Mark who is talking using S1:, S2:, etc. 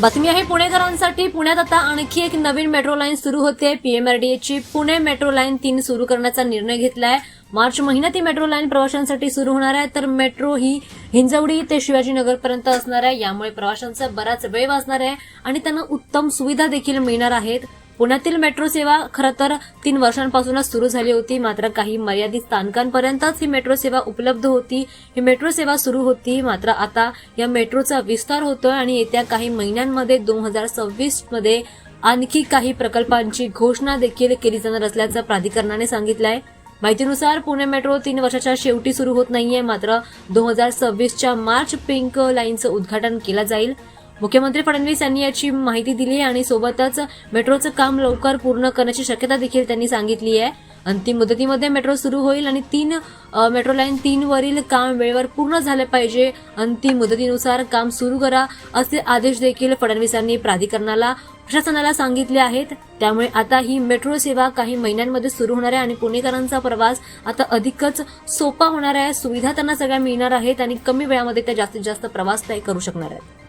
S1: बातमी आहे पुणेकरांसाठी पुण्यात आता आणखी एक नवीन मेट्रो लाईन सुरू होते. पीएमआरडीएची पुणे मेट्रो लाईन तीन सुरू करण्याचा निर्णय घेतलाय. मार्च महिन्यात ही मेट्रो लाईन प्रवाशांसाठी सुरू होणार आहे तर मेट्रो ही हिंजवडी ते शिवाजीनगरपर्यंत असणार आहे. यामुळे प्रवाशांचा बराच वेळ वाचणार आहे आणि त्यांना उत्तम सुविधा देखील मिळणार आहेत. पुण्यातील मेट्रो सेवा खरं तर तीन वर्षांपासूनच सुरू झाली होती. मात्र काही मर्यादित स्थानकांपर्यंतच ही मेट्रो सेवा उपलब्ध होती. ही मेट्रो सेवा सुरू होती. मात्र आता या मेट्रोचा विस्तार होतोय आणि येत्या काही महिन्यांमध्ये दोन हजार सव्वीसमध्ये आणखी काही प्रकल्पांची घोषणा देखील केली जाणार असल्याचं प्राधिकरणाने सांगितलंय. माहितीनुसार पुणे मेट्रो तीन वर्षाच्या शेवटी सुरू होत नाहीये. मात्र दोन हजार सव्वीसच्या मार्च पिंक लाईनचं उद्घाटन केलं जाईल. मुख्यमंत्री फडणवीस यांनी याची माहिती दिली आहे आणि सोबतच मेट्रोचं काम लवकर पूर्ण करण्याची शक्यता देखील त्यांनी सांगितली आहे. अंतिम मुदतीमध्ये मेट्रो सुरू होईल आणि तीन मेट्रो लाईन तीन वरील काम वेळेवर पूर्ण झाले पाहिजे. अंतिम मुदतीनुसार काम सुरू करा असे आदेश देखील फडणवीस यांनी प्राधिकरणाला प्रशासनाला सांगितले आहेत. त्यामुळे आता ही मेट्रो सेवा काही महिन्यांमध्ये सुरू होणार आहे आणि पुणेकरांचा प्रवास आता अधिकच सोपा होणार आहे. सुविधा त्यांना सगळ्या मिळणार आहेत आणि कमी वेळामध्ये त्या जास्तीत जास्त प्रवास ते करू शकणार आहेत.